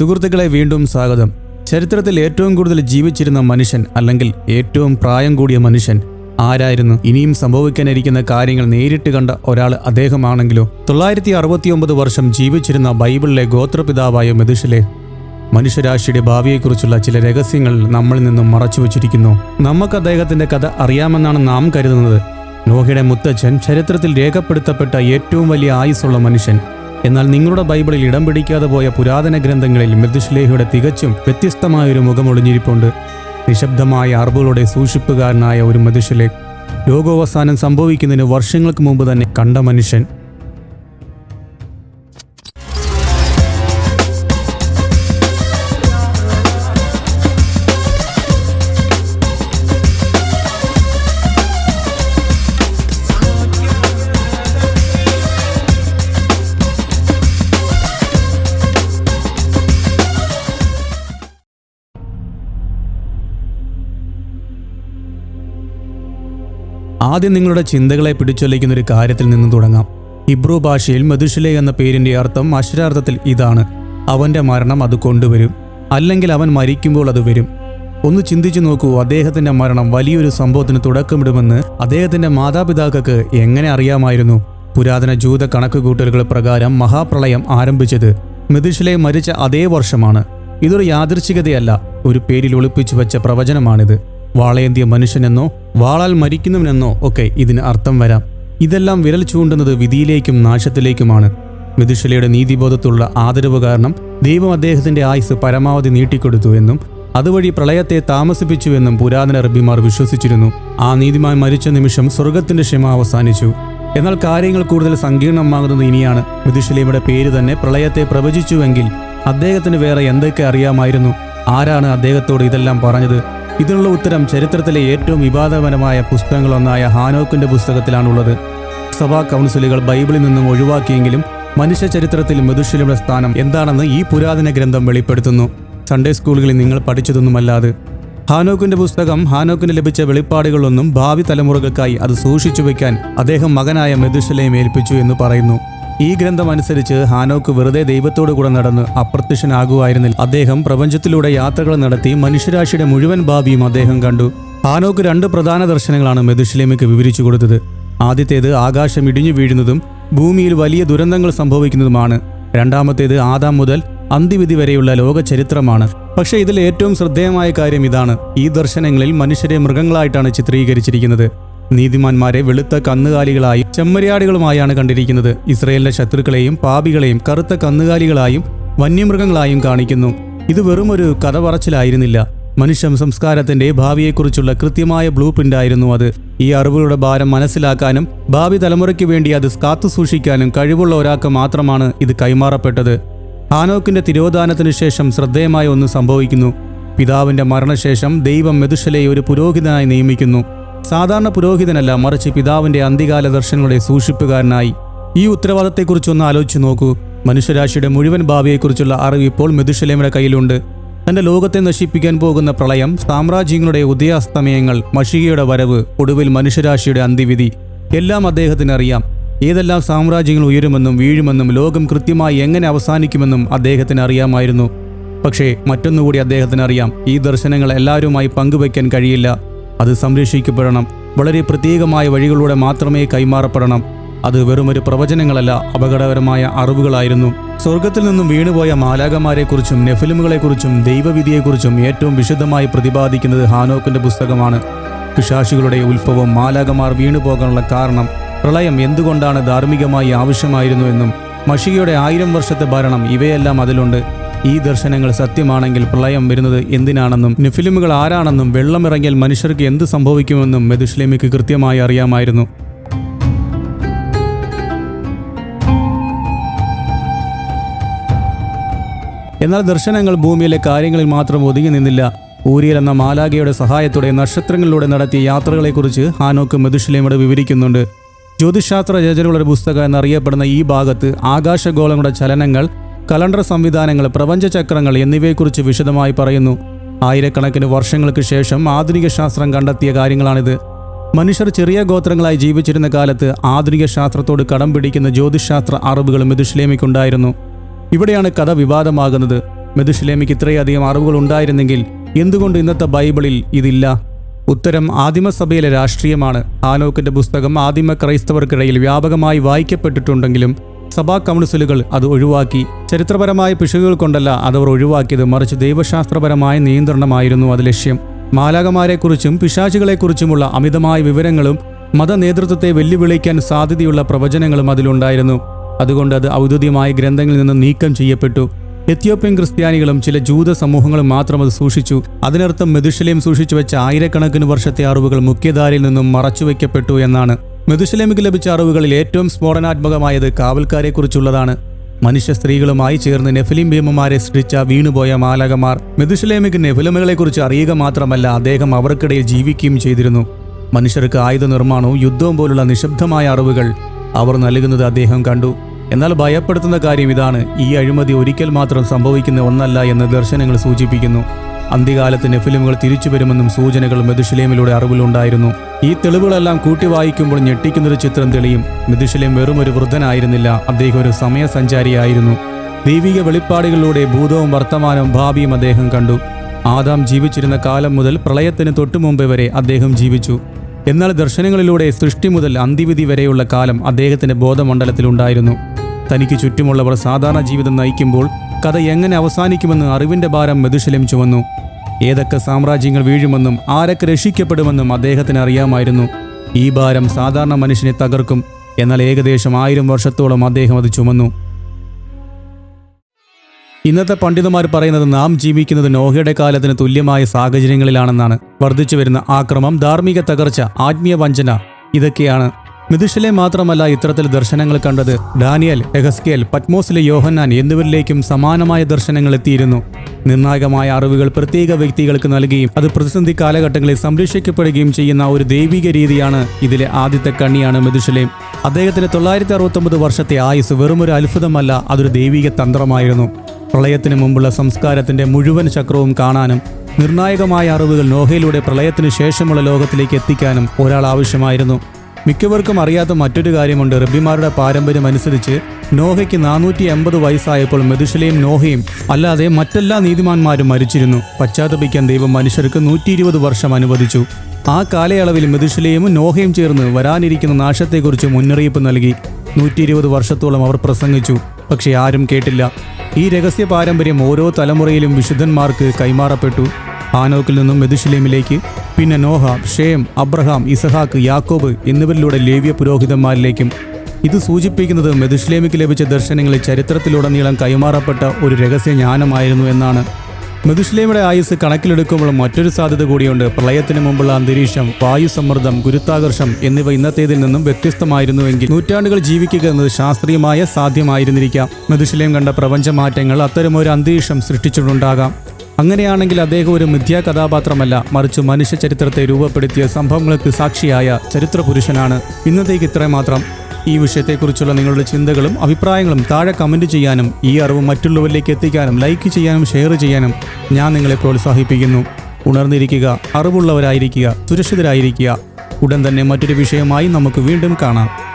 സുഹൃത്തുക്കളെ വീണ്ടും സ്വാഗതം. ചരിത്രത്തിൽ ഏറ്റവും കൂടുതൽ ജീവിച്ചിരുന്ന മനുഷ്യൻ അല്ലെങ്കിൽ ഏറ്റവും പ്രായം കൂടിയ മനുഷ്യൻ ആരായിരുന്നു? ഇനിയും സംഭവിക്കാനിരിക്കുന്ന കാര്യങ്ങൾ നേരിട്ട് കണ്ട ഒരാൾ അദ്ദേഹമാണെങ്കിലോ? തൊള്ളായിരത്തി അറുപത്തിയൊമ്പത് വർഷം ജീവിച്ചിരുന്ന ബൈബിളിലെ ഗോത്രപിതാവായ മെതുഷിലെ മനുഷ്യരാശിയുടെ ഭാവിയെക്കുറിച്ചുള്ള ചില രഹസ്യങ്ങൾ നമ്മളിൽ നിന്നും മറച്ചു വച്ചിരിക്കുന്നു. നമുക്ക് അദ്ദേഹത്തിന്റെ കഥ അറിയാമെന്നാണ് നാം കരുതുന്നത്. നോഹയുടെ മുത്തച്ഛൻ ചരിത്രത്തിൽ രേഖപ്പെടുത്തപ്പെട്ട ഏറ്റവും വലിയ ആയുസ്സുള്ള മനുഷ്യൻ എന്നാൽ നിങ്ങളുടെ ബൈബിളിൽ ഇടം പിടിക്കാതെ പോയ പുരാതന ഗ്രന്ഥങ്ങളിൽ മൃദുശ്ലേഹയുടെ തികച്ചും വ്യത്യസ്തമായ ഒരു മുഖം ഒളിഞ്ഞിരിപ്പുണ്ട് നിശബ്ദമായ അറിവുകളുടെ സൂക്ഷിപ്പുകാരനായ ഒരു മൃദുശ്ലേഖ് ലോകോവസാനം സംഭവിക്കുന്നതിന് വർഷങ്ങൾക്ക് മുമ്പ് തന്നെ കണ്ട മനുഷ്യൻ. ആദ്യം നിങ്ങളുടെ ചിന്തകളെ പിടിച്ചൊല്ലിക്കുന്ന ഒരു കാര്യത്തിൽ നിന്ന് തുടങ്ങാം. ഹിബ്രു ഭാഷയിൽ മധുഷിലെ എന്ന പേരിന്റെ അർത്ഥം അക്ഷരാർത്ഥത്തിൽ ഇതാണ്. അവന്റെ മരണം അത് കൊണ്ടുവരും. അല്ലെങ്കിൽ അവൻ മരിക്കുമ്പോൾ അത് വരും. ഒന്ന് ചിന്തിച്ചു നോക്കൂ അദ്ദേഹത്തിന്റെ മരണം വലിയൊരു സംഭവത്തിന് തുടക്കമിടുമെന്ന് അദ്ദേഹത്തിന്റെ മാതാപിതാക്കൾക്ക് എങ്ങനെ അറിയാമായിരുന്നു? പുരാതന ജൂത കണക്കുകൂട്ടലുകൾ പ്രകാരം മഹാപ്രളയം ആരംഭിച്ചത് മെതുഷലെ മരിച്ച അതേ വർഷമാണ്. ഇതൊരു യാദൃച്ഛികതയല്ല ഒരു പേരിൽ ഒളിപ്പിച്ചു വെച്ച പ്രവചനമാണിത്. വാളയേന്തിയ മനുഷ്യനെന്നോ വാളാൽ മരിക്കുന്നവനെന്നോ ഒക്കെ ഇതിന് അർത്ഥം വരാം. ഇതെല്ലാം വിരൽ ചൂണ്ടുന്നത് വിധിയിലേക്കും നാശത്തിലേക്കുമാണ്. മിഥുഷലയുടെ നീതിബോധത്തുള്ള ആദരവ് കാരണം ദൈവം അദ്ദേഹത്തിന്റെ ആയുസ് പരമാവധി നീട്ടിക്കൊടുത്തു എന്നും അതുവഴി പ്രളയത്തെ താമസിപ്പിച്ചുവെന്നും പുരാതന അറബിമാർ വിശ്വസിച്ചിരുന്നു. ആ നീതിമാൻ മരിച്ച നിമിഷം സ്വർഗത്തിന്റെ ക്ഷമ അവസാനിച്ചു. എന്നാൽ കാര്യങ്ങൾ കൂടുതൽ സങ്കീർണമാകുന്നത് ഇനിയാണ്. മിഥുഷലയുടെ പേര് തന്നെ പ്രളയത്തെ പ്രവചിച്ചുവെങ്കിൽ അദ്ദേഹത്തിന് വേറെ എന്തൊക്കെ അറിയാമായിരുന്നു? ആരാണ് അദ്ദേഹത്തോട് ഇതെല്ലാം പറഞ്ഞത്? ഇതിനുള്ള ഉത്തരം ചരിത്രത്തിലെ ഏറ്റവും വിവാദപരമായ പുസ്തകങ്ങളൊന്നായ ഹാനോക്കിന്റെ പുസ്തകത്തിലാണുള്ളത്. സഭാ കൗൺസിലുകൾ ബൈബിളിൽ നിന്നും ഒഴിവാക്കിയെങ്കിലും മനുഷ്യ ചരിത്രത്തിൽ മധുശിലയുടെ സ്ഥാനം എന്താണെന്ന് ഈ പുരാതന ഗ്രന്ഥം വെളിപ്പെടുത്തുന്നു. സൺഡേ സ്കൂളുകളിൽ നിങ്ങൾ പഠിച്ചതൊന്നുമല്ലാതെ. ഹാനോക്കിന്റെ പുസ്തകം ഹാനോക്കിന് ലഭിച്ച വെളിപ്പാടുകളൊന്നും ഭാവി തലമുറകൾക്കായി അത് സൂക്ഷിച്ചു വയ്ക്കാൻ അദ്ദേഹം മകനായ മെതുശലയും ഏൽപ്പിച്ചു എന്ന് പറയുന്നു. ഈ ഗ്രന്ഥം അനുസരിച്ച് ഹാനോക്ക് വെറുതെ ദൈവത്തോടു കൂടെ നടന്ന് അപ്രത്യക്ഷനാകുമായിരുന്നില്ല അദ്ദേഹം പ്രപഞ്ചത്തിലൂടെ യാത്രകൾ നടത്തി മനുഷ്യരാശിയുടെ മുഴുവൻ ഭാവിയും അദ്ദേഹം കണ്ടു. ഹാനോക്ക് രണ്ട് പ്രധാന ദർശനങ്ങളാണ് മെതുഷലേമിക്ക് വിവരിച്ചു കൊടുത്തത്. ആദ്യത്തേത് ആകാശം ഇടിഞ്ഞു വീഴുന്നതും ഭൂമിയിൽ വലിയ ദുരന്തങ്ങൾ സംഭവിക്കുന്നതുമാണ്. രണ്ടാമത്തേത് ആദാം മുതൽ അന്തിവിധി വരെയുള്ള ലോക ചരിത്രമാണ് പക്ഷേ ഇതിൽ ഏറ്റവും ശ്രദ്ധേയമായ കാര്യം ഇതാണ്. ഈ ദർശനങ്ങളിൽ മനുഷ്യരെ മൃഗങ്ങളായിട്ടാണ് ചിത്രീകരിച്ചിരിക്കുന്നത്. നീതിമാന്മാരെ വെളുത്ത കന്നുകാലികളായും ചെമ്മരിയാടുകളുമായാണ് കണ്ടിരിക്കുന്നത്. ഇസ്രയേലിന്റെ ശത്രുക്കളെയും പാപികളെയും കറുത്ത കന്നുകാലികളായും വന്യമൃഗങ്ങളായും കാണിക്കുന്നു. ഇത് വെറും ഒരു കഥ പറച്ചിലായിരുന്നില്ല മനുഷ്യ സംസ്കാരത്തിന്റെ ഭാവിയെക്കുറിച്ചുള്ള കൃത്യമായ ബ്ലൂ പ്രിന്റ് ആയിരുന്നു അത്. ഈ അറിവുകളുടെ ഭാരം മനസ്സിലാക്കാനും ഭാവി തലമുറയ്ക്ക് വേണ്ടി അത് കാത്തു സൂക്ഷിക്കാനും കഴിവുള്ള ഒരാൾക്ക് മാത്രമാണ് ഇത് കൈമാറപ്പെട്ടത്. ഹാനോക്കിന്റെ തിരോധാനത്തിനു ശേഷം ശ്രദ്ധേയമായ ഒന്ന് സംഭവിക്കുന്നു. പിതാവിന്റെ മരണശേഷം ദൈവം മെതുശലയെ ഒരു പുരോഹിതനായി നിയമിക്കുന്നു. സാധാരണ പുരോഹിതനല്ല മറിച്ച് പിതാവിന്റെ അന്തികാല ദർശനങ്ങളുടെ സൂക്ഷിപ്പുകാരനായി. ഈ ഉത്തരവാദത്തെക്കുറിച്ചൊന്ന് ആലോചിച്ചു നോക്കൂ. മനുഷ്യരാശിയുടെ മുഴുവൻ ഭാവിയെക്കുറിച്ചുള്ള അറിവ് ഇപ്പോൾ മെതുശലേമയുടെ കയ്യിലുണ്ട്. തന്റെ ലോകത്തെ നശിപ്പിക്കാൻ പോകുന്ന പ്രളയം സാമ്രാജ്യങ്ങളുടെ ഉദയാസ്തമയങ്ങൾ മഷികയുടെ വരവ് ഒടുവിൽ മനുഷ്യരാശിയുടെ അന്ത്യവിധി എല്ലാം അദ്ദേഹത്തിന് അറിയാം ഏതെല്ലാം സാമ്രാജ്യങ്ങൾ ഉയരുമെന്നും വീഴുമെന്നും ലോകം കൃത്യമായി എങ്ങനെ അവസാനിക്കുമെന്നും അദ്ദേഹത്തിന് അറിയാമായിരുന്നു പക്ഷേ മറ്റൊന്നുകൂടി അദ്ദേഹത്തിന് അറിയാം ഈ ദർശനങ്ങൾ എല്ലാവരുമായി പങ്കുവയ്ക്കാൻ കഴിയില്ല. അത് സംരക്ഷിക്കപ്പെടണം. വളരെ പ്രത്യേകമായ വഴികളിലൂടെ മാത്രമേ കൈമാറപ്പെടണം. അത് വെറുമൊരു പ്രവചനങ്ങളല്ല അപകടകരമായ അറിവുകളായിരുന്നു. സ്വർഗത്തിൽ നിന്നും വീണുപോയ മാലാകമാരെക്കുറിച്ചും നെഫിലിമുകളെക്കുറിച്ചും ദൈവവിധിയെക്കുറിച്ചും ഏറ്റവും വിശദമായി പ്രതിപാദിക്കുന്നത് ഹാനോക്കിന്റെ പുസ്തകമാണ്. പിശാശികളുടെ ഉത്ഭവം മാലാകമാർ വീണുപോകാനുള്ള കാരണം പ്രളയം എന്തുകൊണ്ടാണ് ധാർമ്മികമായി ആവശ്യമായിരുന്നു എന്നും മഷികയുടെ ആയിരം വർഷത്തെ ഭരണം ഇവയെല്ലാം അതിലുണ്ട്. ഈ ദർശനങ്ങൾ സത്യമാണെങ്കിൽ പ്രളയം വരുന്നത് എന്തിനാണെന്നും നിഫിലിമുകൾ ആരാണെന്നും വെള്ളമിറങ്ങിയാൽ മനുഷ്യർക്ക് എന്ത് സംഭവിക്കുമെന്നും മെതുഷ്ലേമിക്ക് കൃത്യമായി അറിയാമായിരുന്നു. എന്നാൽ ദർശനങ്ങൾ ഭൂമിയിലെ കാര്യങ്ങളിൽ മാത്രം ഒതുങ്ങി നിന്നില്ല. ഊരിയൽ എന്ന മാലാഗയുടെ സഹായത്തോടെ നക്ഷത്രങ്ങളിലൂടെ നടത്തിയ യാത്രകളെക്കുറിച്ച് ഹാനോക്ക് മെതുഷലേമോട് വിവരിക്കുന്നുണ്ട്. ജ്യോതിശാസ്ത്ര രചനകളുടെ പുസ്തകം എന്നറിയപ്പെടുന്ന ഈ ഭാഗത്ത് ആകാശഗോളങ്ങളുടെ ചലനങ്ങൾ കലണ്ടർ സംവിധാനങ്ങൾ പ്രപഞ്ചചക്രങ്ങൾ എന്നിവയെക്കുറിച്ച് വിശദമായി പറയുന്നു. ആയിരക്കണക്കിന് വർഷങ്ങൾക്ക് ശേഷം ആധുനിക ശാസ്ത്രം കണ്ടെത്തിയ കാര്യങ്ങളാണിത്. മനുഷ്യർ ചെറിയ ഗോത്രങ്ങളായി ജീവിച്ചിരുന്ന കാലത്ത് ആധുനിക ശാസ്ത്രത്തോട് കടം പിടിക്കുന്ന ജ്യോതിശാസ്ത്ര അറിവുകൾ മെതുശ്ലേമിക്കുണ്ടായിരുന്നു ഇവിടെയാണ് കഥ വിവാദമാകുന്നത്. മെതുശ്ലേമിക്ക് ഇത്രയധികം അറിവുകൾ ഉണ്ടായിരുന്നെങ്കിൽ എന്തുകൊണ്ട് ഇന്നത്തെ ബൈബിളിൽ ഇതില്ല? ഉത്തരം ആദിമസഭയിലെ രാഷ്ട്രീയമാണ്. ആനോക്കിന്റെ പുസ്തകം ആദിമ ക്രൈസ്തവർക്കിടയിൽ വ്യാപകമായി വായിക്കപ്പെട്ടിട്ടുണ്ടെങ്കിലും സഭാ കൗൺസിലുകൾ അത് ഒഴിവാക്കി. ചരിത്രപരമായ പിശകുകൾ കൊണ്ടല്ല അതവർ ഒഴിവാക്കിയത്. മറിച്ച് ദൈവശാസ്ത്രപരമായ നിയന്ത്രണമായിരുന്നു അത് ലക്ഷ്യം. മാലാകമാരെക്കുറിച്ചും പിശാചുകളെക്കുറിച്ചുമുള്ള അമിതമായ വിവരങ്ങളും മതനേതൃത്വത്തെ വെല്ലുവിളിക്കാൻ സാധ്യതയുള്ള പ്രവചനങ്ങളും അതിലുണ്ടായിരുന്നു. അതുകൊണ്ട് അത് ഔദ്യോഗികമായ ഗ്രന്ഥങ്ങളിൽ നിന്ന് നീക്കം ചെയ്യപ്പെട്ടു. എത്യോപ്യൻ ക്രിസ്ത്യാനികളും ചില ജൂത സമൂഹങ്ങളും മാത്രം അത് സൂക്ഷിച്ചു. അതിനർത്ഥം മെതുഷലേം സൂക്ഷിച്ചു വെച്ച ആയിരക്കണക്കിന് വർഷത്തെ അറിവുകൾ മുഖ്യധാരയിൽ നിന്നും മറച്ചുവെക്കപ്പെട്ടു എന്നാണ്. മെതുഷലേമിക്ക് ലഭിച്ച അറിവുകളിൽ ഏറ്റവും സ്ഫോടനാത്മകമായത് കാവൽക്കാരെക്കുറിച്ചുള്ളതാണ്. മനുഷ്യ സ്ത്രീകളുമായി ചേർന്ന് നെഫിലിം ഭീമമാരെ സൃഷ്ടിച്ച വീണുപോയ മാലകമാർ മെതുഷലേമിക്ക് നെഫിലിമുകളെക്കുറിച്ച് അറിയുക മാത്രമല്ല അദ്ദേഹം അവർക്കിടയിൽ ജീവിക്കുകയും ചെയ്തിരുന്നു. മനുഷ്യർക്ക് ആയുധ നിർമ്മാണവും യുദ്ധവും പോലുള്ള നിശബ്ദമായ അറിവുകൾ അവർ നൽകുന്നത് അദ്ദേഹം കണ്ടു. എന്നാൽ ഭയപ്പെടുത്തുന്ന കാര്യം ഇതാണ്. ഈ അഴിമതി ഒരിക്കൽ മാത്രം സംഭവിക്കുന്ന ഒന്നല്ല എന്ന് ദർശനങ്ങൾ സൂചിപ്പിക്കുന്നു. അന്ത്യകാലത്ത് നെഫിലിമുകൾ തിരിച്ചു വരുമെന്നും സൂചനകൾ മെതുഷലേമിലൂടെ അറിവിലുണ്ടായിരുന്നു. ഈ തെളിവുകളെല്ലാം കൂട്ടി വായിക്കുമ്പോൾ ഞെട്ടിക്കുന്നൊരു ചിത്രം തെളിയും. മെതുഷലേം വെറും ഒരു വൃദ്ധനായിരുന്നില്ല. അദ്ദേഹം ഒരു സമയസഞ്ചാരിയായിരുന്നു. ദൈവിക വെളിപ്പാടുകളിലൂടെ ഭൂതവും വർത്തമാനവും ഭാവിയും അദ്ദേഹം കണ്ടു. ആദാം ജീവിച്ചിരുന്ന കാലം മുതൽ പ്രളയത്തിന് തൊട്ടുമുമ്പ് വരെ അദ്ദേഹം ജീവിച്ചു. എന്നാൽ ദർശനങ്ങളിലൂടെ സൃഷ്ടി മുതൽ അന്തിവിധി വരെയുള്ള കാലം അദ്ദേഹത്തിന്റെ ബോധമണ്ഡലത്തിലുണ്ടായിരുന്നു. തനിക്ക് ചുറ്റുമുള്ളവർ സാധാരണ ജീവിതം നയിക്കുമ്പോൾ കഥ എങ്ങനെ അവസാനിക്കുമെന്ന് അറിവിന്റെ ഭാരം മെതുശലം ചുമന്നു ഏതൊക്കെ സാമ്രാജ്യങ്ങൾ വീഴുമെന്നും ആരൊക്കെ രക്ഷിക്കപ്പെടുമെന്നും അദ്ദേഹത്തിന് അറിയാമായിരുന്നു. ഈ ഭാരം സാധാരണ മനുഷ്യനെ തകർക്കും എന്നാൽ ഏകദേശം ആയിരം വർഷത്തോളം അദ്ദേഹം അത് ചുമന്നു. ഇന്നത്തെ പണ്ഡിതന്മാർ പറയുന്നത് നാം ജീവിക്കുന്നത് നോഹയുടെ കാലത്തിന് തുല്യമായ സാഹചര്യങ്ങളിലാണെന്നാണ്. വർദ്ധിച്ചു വരുന്ന ആക്രമം ധാർമ്മിക തകർച്ച ആത്മീയ വഞ്ചന ഇതൊക്കെയാണ് മിഥുഷിലെ മാത്രമല്ല ഇത്തരത്തിൽ ദർശനങ്ങൾ കണ്ടത് ഡാനിയൽ എഹസ്കേൽ പത്മോസിലെ യോഹന്നാൻ എന്നിവരിലേക്കും സമാനമായ ദർശനങ്ങൾ എത്തിയിരുന്നു. നിർണായകമായ അറിവുകൾ പ്രത്യേക വ്യക്തികൾക്ക് നൽകുകയും അത് പ്രതിസന്ധി കാലഘട്ടങ്ങളിൽ സംരക്ഷിക്കപ്പെടുകയും ചെയ്യുന്ന ഒരു ദൈവിക രീതിയാണ് ഇതിലെ ആദ്യത്തെ കണ്ണിയാണ് മെതുഷലേം അദ്ദേഹത്തിന് തൊള്ളായിരത്തി അറുപത്തൊമ്പത് വർഷത്തെ ആയുസ് വെറുമൊരു അത്ഭുതമല്ല അതൊരു ദൈവിക തന്ത്രമായിരുന്നു. പ്രളയത്തിന് മുമ്പുള്ള സംസ്കാരത്തിന്റെ മുഴുവൻ ചക്രവും കാണാനും നിർണായകമായ അറിവുകൾ നോഹയിലൂടെ പ്രളയത്തിന് ശേഷമുള്ള ലോകത്തിലേക്ക് എത്തിക്കാനും ഒരാൾ ആവശ്യമായിരുന്നു. മിക്കവർക്കും അറിയാത്ത മറ്റൊരു കാര്യമുണ്ട്. റബ്ബിമാരുടെ പാരമ്പര്യം അനുസരിച്ച് നോഹയ്ക്ക് നാനൂറ്റി എൺപത് വയസ്സായപ്പോൾ മെതുശലയും നോഹയും അല്ലാതെ മറ്റെല്ലാ നീതിമാന്മാരും മരിച്ചിരുന്നു. പശ്ചാത്തപിക്കാൻ ദൈവം മനുഷ്യർക്ക് നൂറ്റി ഇരുപത് വർഷം അനുവദിച്ചു. ആ കാലയളവിൽ മെതുശലയും നോഹയും ചേർന്ന് വരാനിരിക്കുന്ന നാശത്തെക്കുറിച്ച് മുന്നറിയിപ്പ് നൽകി. നൂറ്റി ഇരുപത് വർഷത്തോളം അവർ പ്രസംഗിച്ചു. പക്ഷേ ആരും കേട്ടില്ല. ഈ രഹസ്യ പാരമ്പര്യം ഓരോ തലമുറയിലും വിശുദ്ധന്മാർക്ക് കൈമാറപ്പെട്ടു. ആനോക്കിൽ നിന്നും മെതുശിലേമിലേക്ക് പിന്നെ നോഹ ഷേം അബ്രഹാം ഇസഹാക്ക് യാക്കോബ് എന്നിവരിലൂടെ ലേവ്യ പുരോഹിതന്മാരിലേക്കും. ഇത് സൂചിപ്പിക്കുന്നത് മെതുശ്ലേമിക്ക് ലഭിച്ച ദർശനങ്ങളിൽ ചരിത്രത്തിലുടനീളം കൈമാറപ്പെട്ട ഒരു രഹസ്യ ജ്ഞാനമായിരുന്നു എന്നാണ്. മെതുശ്ലേമിയുടെ ആയുസ് കണക്കിലെടുക്കുമ്പോൾ മറ്റൊരു സാധ്യത കൂടിയുണ്ട്. പ്രളയത്തിന് മുമ്പുള്ള അന്തരീക്ഷം വായുസമ്മർദ്ദം ഗുരുത്താകർഷം എന്നിവ ഇന്നത്തേതിൽ നിന്നും വ്യത്യസ്തമായിരുന്നുവെങ്കിൽ നൂറ്റാണ്ടുകൾ ജീവിക്കുക എന്നത് ശാസ്ത്രീയമായ സാധ്യമായിരുന്നിരിക്കാം. മെതുശ്ലേം കണ്ട പ്രപഞ്ചമാറ്റങ്ങൾ അത്തരമൊരു അന്തരീക്ഷം സൃഷ്ടിച്ചിട്ടുണ്ടാകാം. അങ്ങനെയാണെങ്കിൽ അദ്ദേഹം ഒരു മിഥ്യാ കഥാപാത്രമല്ല. മറിച്ച് മനുഷ്യ ചരിത്രത്തെ രൂപപ്പെടുത്തിയ സംഭവങ്ങൾക്ക് സാക്ഷിയായ ചരിത്ര പുരുഷനാണ് ഇന്നത്തേക്ക് ഇത്രമാത്രം മാത്രം. ഈ വിഷയത്തെക്കുറിച്ചുള്ള നിങ്ങളുടെ ചിന്തകളും അഭിപ്രായങ്ങളും താഴെ കമന്റ് ചെയ്യാനും ഈ അറിവ് മറ്റുള്ളവരിലേക്ക് എത്തിക്കാനും ലൈക്ക് ചെയ്യാനും ഷെയർ ചെയ്യാനും ഞാൻ നിങ്ങളെ പ്രോത്സാഹിപ്പിക്കുന്നു. ഉണർന്നിരിക്കുക അറിവുള്ളവരായിരിക്കുക സുരക്ഷിതരായിരിക്കുക. ഉടൻ തന്നെ മറ്റൊരു വിഷയമായി നമുക്ക് വീണ്ടും കാണാം.